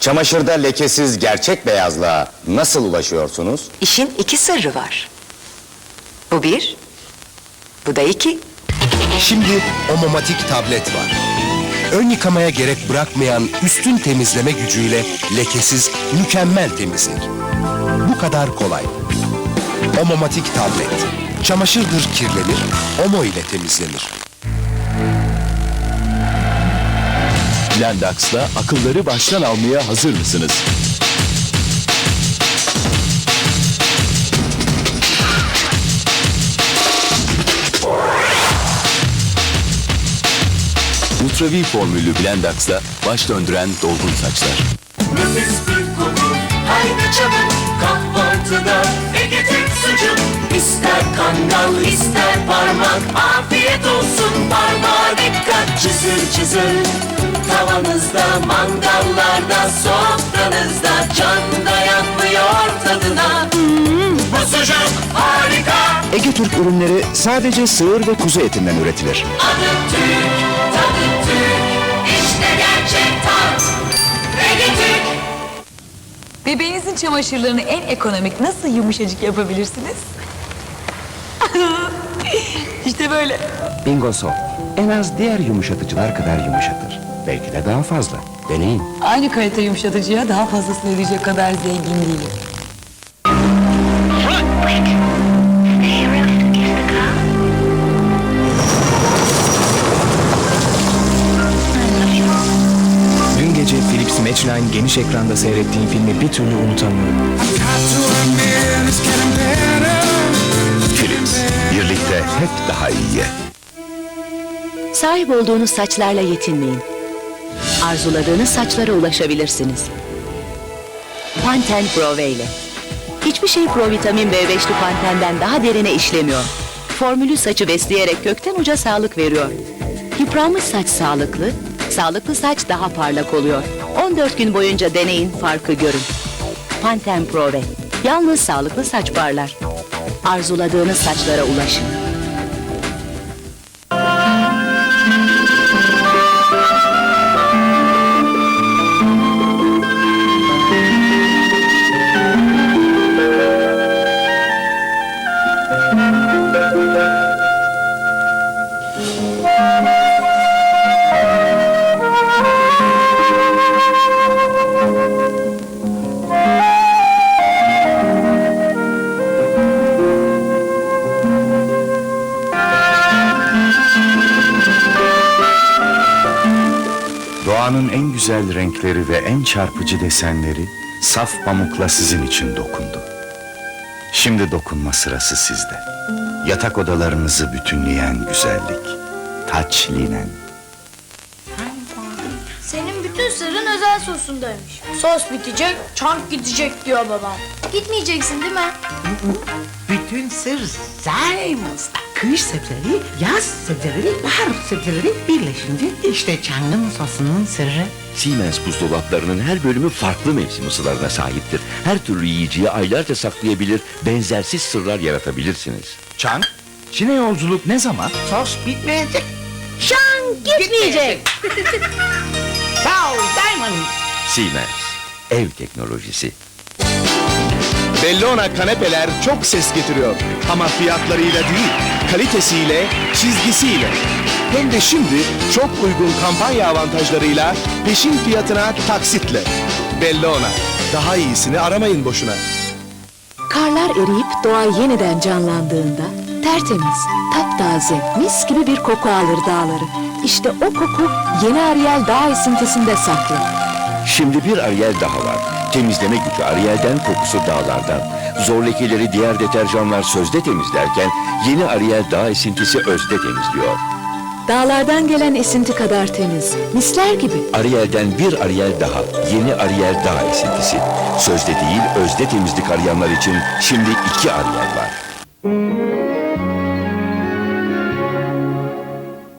Çamaşırda lekesiz gerçek beyazlığa nasıl ulaşıyorsunuz? İşin iki sırrı var. Bu bir, bu da iki. Şimdi Omomatik tablet var. Ön yıkamaya gerek bırakmayan üstün temizleme gücüyle lekesiz mükemmel temizlik. Bu kadar kolay. Omomatik tablet. Çamaşırdır kirlenir, Omo ile temizlenir. Blendax'la akılları baştan almaya hazır mısınız? Ultravi formülü Blendax'la baş döndüren dolgun saçlar. Nefis bir koku Haydi çabuk kahvaltıda Ege Türk sucuk İster kangal ister parmak Afiyet olsun parmağa dikkat Çizir çizir Tavanızda mangallarda Sofranızda can dayanmıyor tadına Hmm, Bu sucuk harika Ege Türk ürünleri sadece sığır ve kuzu etinden üretilir. Adı Türk tadı Türk İşte gerçek tat Ege Türk Bebeğinizin çamaşırlarını en ekonomik nasıl yumuşacık yapabilirsiniz? işte böyle. Bingo Soft. En az diğer yumuşatıcılar kadar yumuşatır. Belki de daha fazla. Deneyin. Aynı kalite yumuşatıcıya daha fazlasını ödeyecek kadar zengin değilim. Dün gece Philips Matchline geniş ekranda seyrettiğim filmi bir türlü unutamıyorum. Philips, birlikte hep daha iyiye. Sahip olduğunuz saçlarla yetinmeyin. Arzuladığınız saçlara ulaşabilirsiniz. Panten Pro V ile. Hiçbir şey provitamin B5'li Panten'den daha derine işlemiyor. Formülü saçı besleyerek kökten uca sağlık veriyor. Yıpranmış saç sağlıklı, sağlıklı saç daha parlak oluyor. 14 gün boyunca deneyin, farkı görün. Panten Pro V. Yalnız sağlıklı saç parlar. Arzuladığınız saçlara ulaşın. Doğanın en güzel renkleri ve en çarpıcı desenleri saf pamukla sizin için dokundu. Şimdi dokunma sırası sizde. Yatak odalarınızı bütünleyen güzellik. Taç linen. Senin bütün sırrın özel sosundaymış. Sos bitecek, çank gidecek diyor babam. Gitmeyeceksin değil mi? Bütün sır Zaymız'da. Kış sebzeleri, yaz sebzeleri, bahar sebzeleri birleşince işte Çang'ın sosunun sırrı. Siemens buzdolaplarının her bölümü farklı mevsim ısılarına sahiptir. Her türlü yiyeceği aylarca saklayabilir, benzersiz sırlar yaratabilirsiniz. Çan, Çin'e yolculuk ne zaman? Sos bitmeyecek. Çank gitmeyecek. Sağ ol Diamond. Siemens, ev teknolojisi. Bellona kanepeler çok ses getiriyor. Ama fiyatlarıyla değil, kalitesiyle, çizgisiyle. Hem de şimdi çok uygun kampanya avantajlarıyla peşin fiyatına taksitle. Bellona. Daha iyisini aramayın boşuna. Karlar eriyip doğa yeniden canlandığında tertemiz, taptaze, mis gibi bir koku alır dağları. İşte o koku yeni Ariel dağ esintisinde saklı. Şimdi bir Ariel daha var. Temizleme gücü Ariel'den, kokusu dağlardan. Zor lekeleri diğer deterjanlar sözde temizlerken yeni Ariel dağ esintisi özde temizliyor. Dağlardan gelen esinti kadar temiz, misler gibi. Ariel'den bir Ariel daha. Yeni Ariel dağ esintisi. Sözde değil özde temizlik arayanlar için şimdi iki Ariel var.